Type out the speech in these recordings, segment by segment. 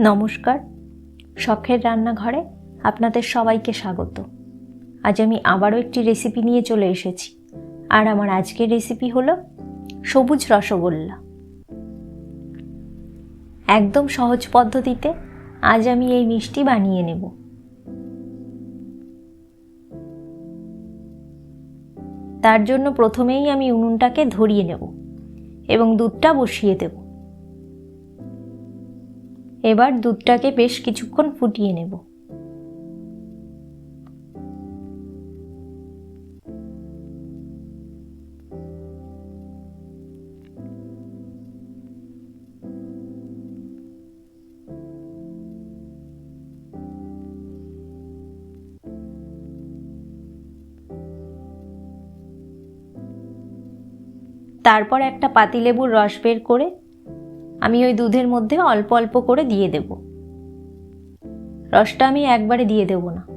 নমস্কার। শখের রান্নাঘরে আপনাদের সবাইকে স্বাগত। আজ আমি আবারও একটি রেসিপি নিয়ে চলে এসেছি। আর আমার আজকের রেসিপি হলো সবুজ রসগোল্লা। একদম সহজ পদ্ধতিতে আজ আমি এই মিষ্টি বানিয়ে নেব। তার জন্য প্রথমেই আমি উনুনটাকে ধরিয়ে নেব এবং দুধটা বসিয়ে দেব। এবার দুধটাকে বেশ কিছুক্ষণ ফুটিয়ে নেব। তারপর একটা পাতিলেবুর রস বের করে আমি ওই দুধের মধ্যে অল্প অল্প করে দিয়ে দেব। রসটা আমি একবারে দিয়ে দেব না।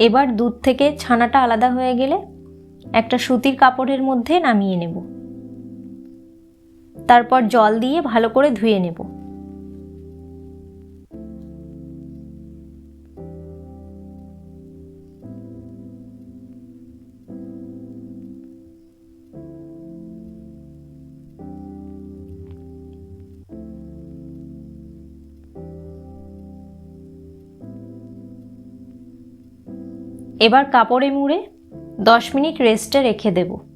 এবার দুধ থেকে ছানাটা আলাদা হয়ে গেলে একটা সুতির কাপড়ের মধ্যে নামিয়ে নেব। তারপর জল দিয়ে ভালো করে ধুয়ে নেব। এবার কাপড়ে মুড়ে দশ মিনিট রেস্টে রেখে দেব।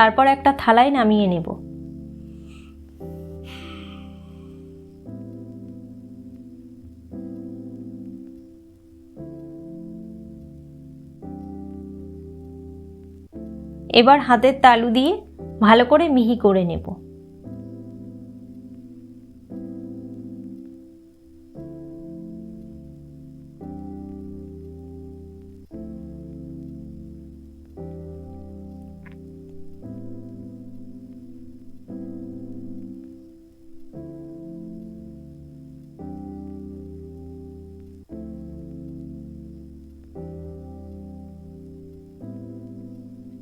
তারপর একটা থালায় নামিয়ে নেব। এবার হাতের তালু দিয়ে ভালো করে মিহি করে নেব।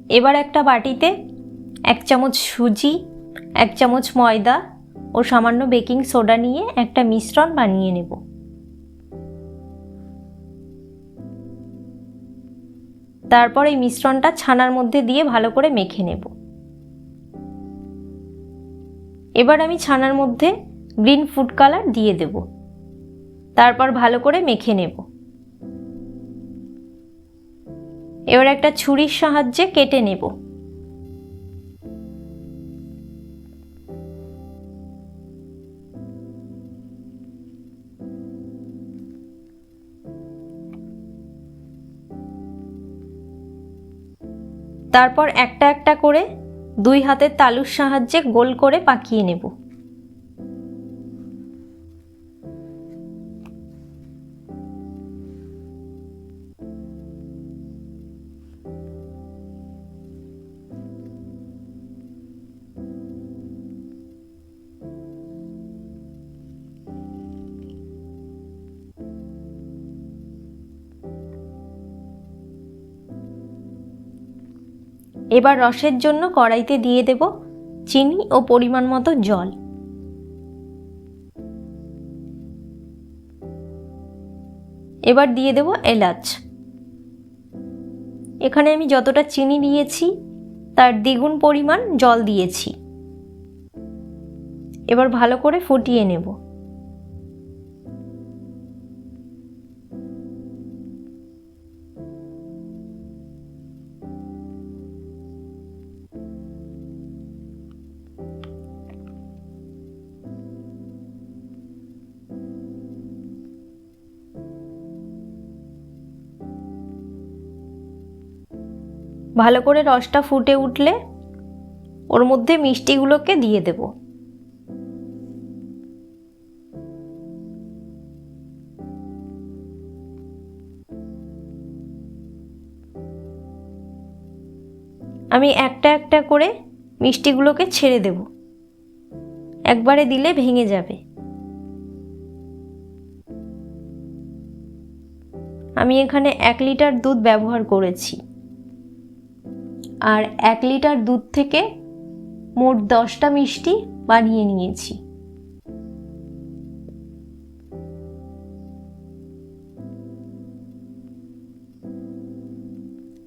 এবার একটা বাটিতে এক চামচ সুজি, এক চামচ ময়দা ও সামান্য বেকিং সোডা নিয়ে একটা মিশ্রণ বানিয়ে নেব। তারপর এই মিশ্রণটা ছানার মধ্যে দিয়ে ভালো করে মেখে নেব। এবার আমি ছানার মধ্যে গ্রিন ফুড কালার দিয়ে দেব। তারপর ভালো করে মেখে নেব। এবার একটা ছুরির সাহায্যে কেটে নেব। তারপর একটা একটা করে দুই হাতের তালুর সাহায্যে গোল করে পাকিয়ে নেব। এবার রসের জন্য কড়াইতে দিয়ে দেব চিনি ও পরিমাণ মতো জল। এবার দিয়ে দেব এলাচ। এখানে আমি যতটা চিনি দিয়েছি তার দ্বিগুণ পরিমাণ জল দিয়েছি। এবার ভালো করে ফুটিয়ে নেব। ভালো করে রসটা ফুটে উঠলে ওর মধ্যে মিষ্টিগুলোকে দিয়ে দেব। আমি একটা একটা করে মিষ্টিগুলোকে ছেড়ে দেব। একবারে দিলে ভেঙে যাবে। আমি এখানে এক লিটার দুধ ব্যবহার করেছি। আর এক লিটার দুধ থেকে মোট দশটা মিষ্টি বানিয়ে নিয়েছি।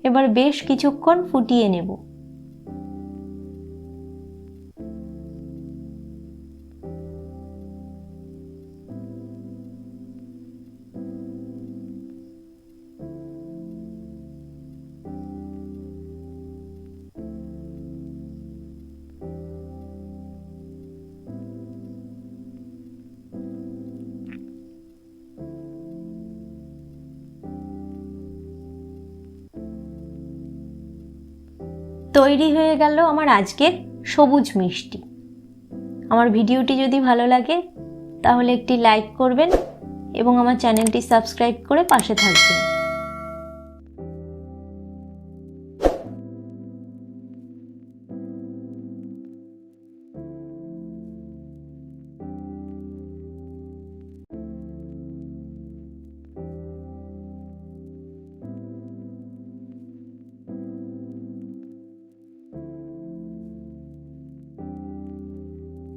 এবার বেশ কিছুক্ষণ ফুটিয়ে নেব। তৈরি হয়ে গেল আমার আজকের সবুজ মিষ্টি। আমার ভিডিওটি যদি ভালো লাগে, তাহলে একটি লাইক করবেন এবং আমার চ্যানেলটি সাবস্ক্রাইব করে পাশে থাকবেন।